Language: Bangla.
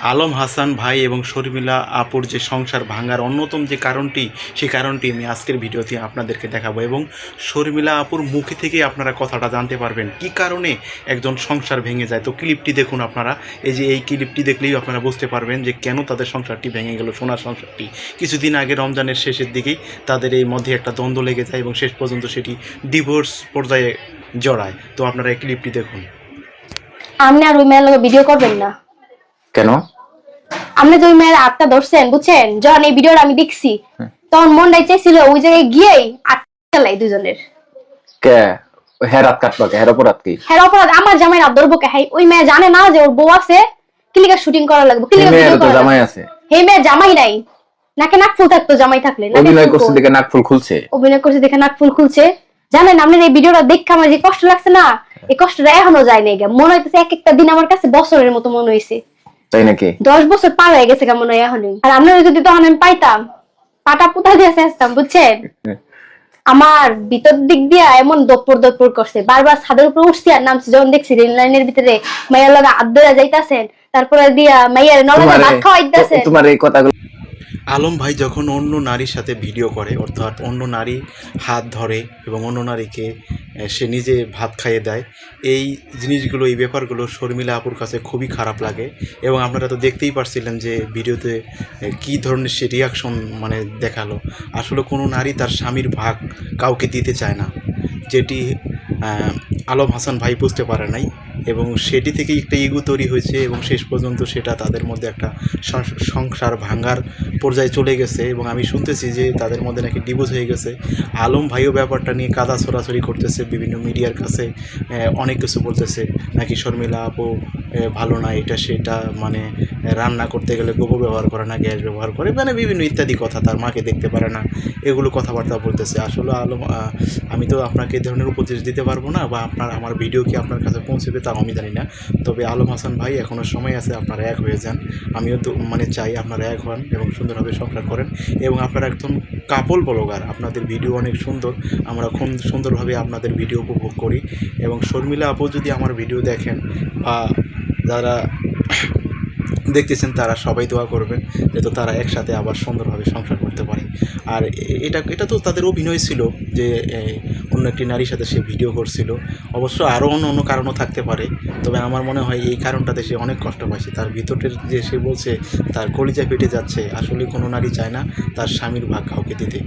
আলম হাসান ভাই এবং শর্মিলা আপুর যে সংসার ভাঙার অন্যতম যে কারণটি, সেই কারণটি আমি আজকের ভিডিওতে আপনাদেরকে দেখাবো এবং শর্মিলা আপুর মুখে থেকে আপনারা কথাটা জানতে পারবেন কি কারণে একজন সংসার ভেঙে যায়। তো ক্লিপটি দেখুন আপনারা। এই যে এই ক্লিপটি দেখলেই আপনারা বুঝতে পারবেন যে কেন তাদের সংসারটি ভেঙে গেল, সোনার সংসারটি। কিছুদিন আগে রমজানের শেষের দিকেই তাদের এই মধ্যে একটা দ্বন্দ্ব লেগে যায় এবং শেষ পর্যন্ত সেটি ডিভোর্স পর্যায়ে জড়ায়। তো আপনারা এই ক্লিপটি দেখুন। আপনি আর ওই মেয়ের ভিডিও করবেন না। কেন? আপনি যে ওই মেয়ের আটটা ধরছেন বুঝছেন? যখন এই ভিডিওটা আমি দেখছি। তখন মনটাই চাইছিল ওই জায়গায় গিয়েই আটটা লাই দুজনের। কে? রাত কে? হ্যাঁ অপরাধ কি? হ্যাঁ অপরাধ আমার জামাই রাত ধরবো কে? ওই মেয়ে জানে না যে ওর বউ আছে কিলিকা শুটিং করা লাগবে কিলিকা ভিডিও করা জামাই আছে। হে মেয়ে জামাই নাই। নাকে নাক ফুল থাকতো জামাই থাকলে। নাকে অভিনয় করছে দেখে নাক ফুল খুলছে। অভিনয় করছে দেখে নাক ফুল খুলছে। জানেন আপনার এই ভিডিওটা দেখে আমার যে কষ্ট লাগছে না এই কষ্টটা এখনও যায় নাই মনে হইতেছে এক একটা দিন আমার কাছে বছরের মতো মনে হয়েছে তাই নাকি? দশ বছর পার হয়ে গেছে কেমন হয় এখনই? আর আপনারা যদি তখন আমি পাইতাম পাটা পুতা দিয়ে আসতাম বুঝছেন? আমার ভিতর দিক দিয়া এমন দপ্পর দপ্পর করছে। বারবার ছাদের উপর উঠছি আর নামছি যখন দেখছি রেল লাইনের ভিতরে মাইয়ার লাগা আদ্দরা যাইতাছেন তারপরে দিয়া মাইয়ার নলগে ভাত খাওয়াইতাছেন তোমার এই কথাগুলো আলম ভাই যখন অন্য নারীর সাথে ভিডিও করে, অর্থাৎ অন্য নারী হাত ধরে এবং অন্য নারীকে সে নিজে ভাত খাইয়ে দেয়, এই জিনিসগুলো, এই ব্যাপারগুলো শর্মিলা আপুর কাছে খুবই খারাপ লাগে এবং আপনারা তো দেখতেই পারছিলেন যে ভিডিওতে কী ধরনের সে রিয়াকশন মানে দেখাল। আসলে কোনো নারী তার স্বামীর ভাগ কাউকে দিতে চায় না, যেটি আলম হাসান ভাই বুঝতে পারে নাই। এবং সেটি থেকেই একটা ইগু তৈরি হয়েছে এবং শেষ পর্যন্ত সেটা তাদের মধ্যে একটা সংসার ভাঙার পর্যায়ে চলে গেছে এবং আমি শুনতেছি যে তাদের মধ্যে নাকি ডিভোর্স হয়ে গেছে। আলম ভাইও ব্যাপারটা নিয়ে কাদা ছড়াছড়ি করতেছে, বিভিন্ন মিডিয়ার কাছে অনেক কিছু বলতেছে। নাকি শর্মিলা আপু ভালো না, এটা সেটা মানে রান্না করতে গেলে গোবর ব্যবহার করে না, গ্যাস ব্যবহার করে মানে বিভিন্ন ইত্যাদি কথা, তার মাকে দেখতে পারে না, এগুলো কথাবার্তা বলতেছে। আসলে আলম আমি তো আপনাকে এ ধরনের উপদেশ দিতে পারব না বা আপনার, আমার ভিডিও কি আপনার কাছে পৌঁছবে? তাও আমি জানি না। তবে আলম হাসান ভাই এখনও সময় আছে আপনারা এক হয়ে যান। আমিও তো মানে চাই আপনারা এক হন এবং সুন্দরভাবে সংসার করেন এবং আপনারা একদম কাপল ব্লগার। আপনাদের ভিডিও অনেক সুন্দর। আমরা খুব সুন্দরভাবে আপনাদের ভিডিও উপভোগ করি এবং শর্মিলা আপু যদি আমার ভিডিও দেখেন বা যারা দেখতেছেন তারা সবাই দোয়া করবেন যাতে তারা একসাথে আবার সুন্দরভাবে সংসার করতে পারে। আর এটা এটা তো তাদের অভিনয় ছিল যে অন্য একটি নারীর সাথে সে ভিডিও করছিল। অবশ্য আরও অন্য অন্য কারণও থাকতে পারে। তবে আমার মনে হয় এই কারণটাতে সে অনেক কষ্ট পাচ্ছে তার ভিতরের যে সে বলছে, তার কলিজা পেটে যাচ্ছে। আসলে কোনো নারী চায় না তার স্বামীর ভাগ কাউকে দিতে।